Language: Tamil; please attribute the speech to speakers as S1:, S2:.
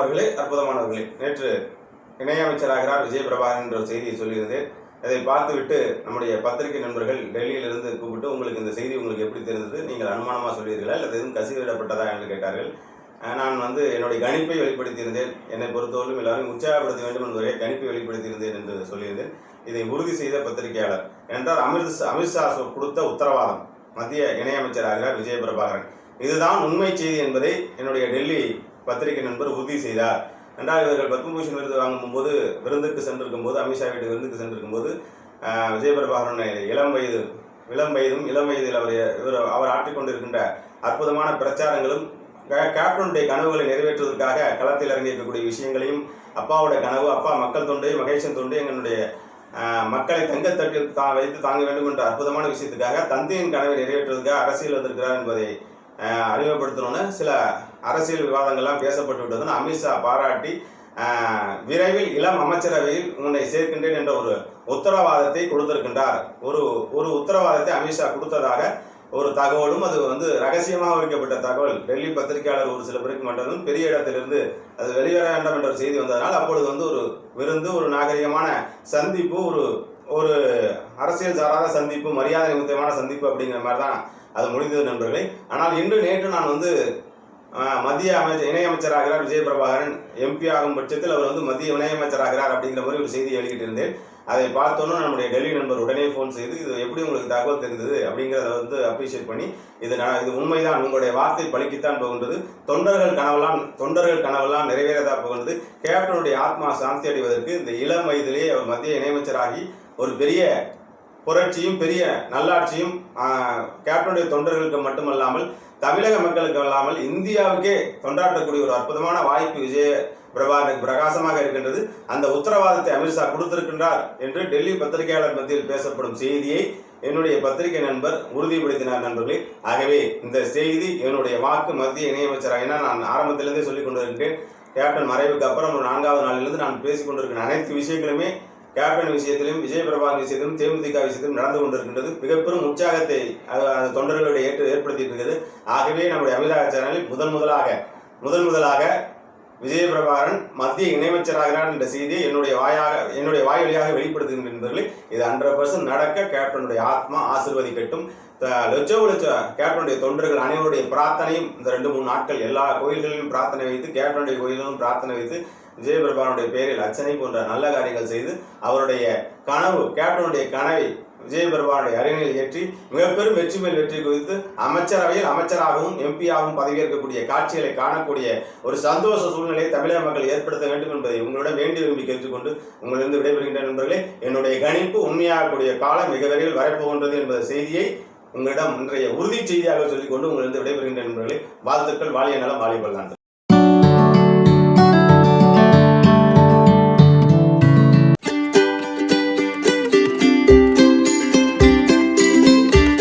S1: அற்புதமானவர்களே. நேற்று இணையமைச்சராகிறார் விஜய் பிரபாகரன் என்ற ஒரு செய்தியை சொல்லியிருந்தேன். அதை பார்த்துவிட்டு நம்முடைய பத்திரிகை நண்பர்கள் டெல்லியிலிருந்து கூப்பிட்டு உங்களுக்கு இந்த செய்தி உங்களுக்கு எப்படி தெரிந்தது? நீங்கள் அனுமானமாக சொல்லியிருக்கீங்களா? இல்லை எதுவும் கசிவிடப்பட்டதா? என்று கேட்டார்கள். நான் வந்து என்னுடைய கணிப்பை வெளிப்படுத்தியிருந்தேன். என்னை பொறுத்தவரையும் எல்லாரும் உற்சாகப்படுத்த வேண்டும் என்பதை கணிப்பை வெளிப்படுத்தியிருந்தேன் என்று சொல்லியிருந்தேன். இதை உறுதி செய்த பத்திரிகையாளர். என்றால் அமித் அமித்ஷா கொடுத்த உத்தரவாதம். மத்திய இணையமைச்சராகிறார் விஜய் பிரபாகரன் இதுதான் உண்மை செய்தி என்பதை என்னுடைய டெல்லி பத்திரிகை நண்பர் உறுதி செய்தார். ரெண்டாவது இவர்கள் பத்மபூஷன் விருது வாங்கும்போது விருந்துக்கு சென்றிருக்கும் போது அமித்ஷா வீட்டு விருந்துக்கு சென்றிருக்கும் போது விஜயபிரபாகரன் இளம் வயது இளம் வயதும் இளம் வயதில் அவர் இவர் அவர் ஆற்றிக்கொண்டிருக்கின்ற அற்புதமான பிரச்சாரங்களும் கேப்டனுடைய கனவுகளை நிறைவேற்றுவதற்காக களத்தில் இறங்கி இருக்கக்கூடிய விஷயங்களையும் அப்பாவுடைய கனவு அப்பா மக்கள் தொண்டை மகேஷன் தொண்டை எங்களுடைய மக்களை தங்கத்தட்டில் தா வைத்து தாங்க வேண்டும் என்ற அற்புதமான விஷயத்துக்காக தந்தையின் கனவை நிறைவேற்றுவதற்காக அரசியல் வந்திருக்கிறார் என்பதை அறிமுகப்படுத்தணும்னு சில அரசியல் விவாதங்கள்லாம் பேசப்பட்டு விட்டதுன்னு அமித்ஷா பாராட்டி விரைவில் இளம் அமைச்சரவையில் உன்னை சேர்க்கின்றேன் என்ற ஒரு உத்தரவாதத்தை கொடுத்திருக்கின்றார். ஒரு ஒரு உத்தரவாதத்தை அமித்ஷா கொடுத்ததாக ஒரு தகவலும் அது வந்து ரகசியமாக வைக்கப்பட்ட தகவல். டெல்லி பத்திரிகையாளர் ஒரு சில பேருக்கு மட்டும் பெரிய இடத்திலிருந்து அது வெளிவர வேண்டாம் என்ற ஒரு செய்தி வந்ததனால் அப்பொழுது வந்து ஒரு விருந்து ஒரு நாகரிகமான சந்திப்பு ஒரு ஒரு அரசியல் சாராத சந்திப்பு மரியாதை நிமித்தமான சந்திப்பு அப்படிங்கிற மாதிரி தான் அது முடிந்தது நண்பர்களே. ஆனால் இன்று நேற்று நான் வந்து மத்திய அமைச்சர் இணையமைச்சராகிறார் விஜய் பிரபாகரன் எம்பி ஆகும் பட்சத்தில் அவர் வந்து மத்திய இணையமைச்சராகிறார் அப்படிங்கிற மாதிரி ஒரு செய்தி வெளியிட்டிருந்தேன் அதை பார்த்தோன்னே நம்முடைய டெல்லி நண்பர் உடனே ஃபோன் செய்து இது எப்படி உங்களுக்கு தகவல் தெரிந்தது? அப்படிங்கிறத வந்து அப்ரிஷியேட் பண்ணி இது நான் இது உண்மைதான். உங்களுடைய வார்த்தை பலிக்குத்தான் போகின்றது. தொண்டர்கள் கனவெல்லாம் தொண்டர்கள் கனவெல்லாம் நிறைவேறதா போகின்றது. கேப்டனுடைய ஆத்மா சாந்தி அடைவதற்கு இந்த இளம் வயதிலேயே அவர் மத்திய இணையமைச்சராகி ஒரு பெரிய புரட்சியும் பெரிய நல்லாட்சியும் கேப்டனுடைய தொண்டர்களுக்கு மட்டுமல்லாமல் தமிழக மக்களுக்கு அல்லாமல் இந்தியாவுக்கே தொண்டாற்றக்கூடிய ஒரு அற்புதமான வாய்ப்பு விஜய பிரபாகருக்கு பிரகாசமாக இருக்கின்றது. அந்த உத்தரவாதத்தை அமித்ஷா கொடுத்திருக்கின்றார் என்று டெல்லி பத்திரிகையாளர் மத்தியில் பேசப்படும் செய்தியை என்னுடைய பத்திரிகை நண்பர் உறுதிப்படுத்தினார் நண்பர்களே. ஆகவே இந்த செய்தி என்னுடைய வாக்கு மத்திய இணையமைச்சராக நான் ஆரம்பத்திலிருந்தே சொல்லிக் கொண்டிருக்கிறேன் கேப்டன் மறைவுக்கு அப்புறம் ஒரு நான்காவது நாளிலிருந்து நான் பேசிக் கொண்டிருக்கிற அனைத்து விஷயங்களுமே கேப்டன் விஷயத்திலும் விஜய் பிரபாகர் விஷயத்திலும் தேமுதிக விஷயத்திலும் நடந்து கொண்டிருக்கின்றது. மிகப்பெரும் உற்சாகத்தை அந்த தொண்டர்களுடைய ஏற்று ஏற்படுத்தி இருக்கிறது ஆகவே நம்முடைய அமிதாக சேனலில் முதன் முதலாக முதன் முதலாக விஜய பிரபாகரன் மத்திய இணையமைச்சராகிறார் என்ற செய்தியை என்னுடைய வாயாக என்னுடைய வாய் வழியாக வெளிப்படுத்துகின்றீர்கள் இது ஹண்ட்ரட் பர்சன்ட் நடக்க கேப்டனுடைய ஆத்மா ஆசிர்வதிக்கட்டும். த- லட்சோ லட்ச கேப்டனுடைய தொண்டர்கள் அனைவருடைய பிரார்த்தனையும் இந்த ரெண்டு மூணு நாட்கள் எல்லா கோயில்களிலும் பிரார்த்தனை வைத்து கேப்டனுடைய கோயிலிலும் பிரார்த்தனை வைத்து விஜயபிரபானுடைய பேரில் அர்ச்சனை போன்ற நல்ல காரியங்கள் செய்து அவருடைய கனவு கேப்டனுடைய கனவை விஜயபிரபானுடைய அரியணையில் ஏற்றி மிகப்பெரும் வெற்றி மேல் வெற்றி குறித்து அமைச்சரவையில் அமைச்சராகவும் எம்பியாகவும் பதவியேற்கக்கூடிய காட்சிகளை காணக்கூடிய ஒரு சந்தோஷ சூழ்நிலையை தமிழக மக்கள் ஏற்படுத்த வேண்டும் என்பதை உங்களிடம் வேண்டி விரும்பி கேட்டுக்கொண்டு உங்களிருந்து விடைபெறுகின்ற நண்பர்களே. என்னுடைய கணிப்பு உண்மையாகக்கூடிய காலம் மிக விரைவில் வரப்போகின்றது என்பத செய்தியை உங்களிடம் இன்றைய உறுதி செய்தியாக சொல்லிக்கொண்டு உங்களிருந்து விடைபெறுகின்ற நண்பர்களே. வாழ்த்துக்கள். வாழிய நலம். வாலிபல்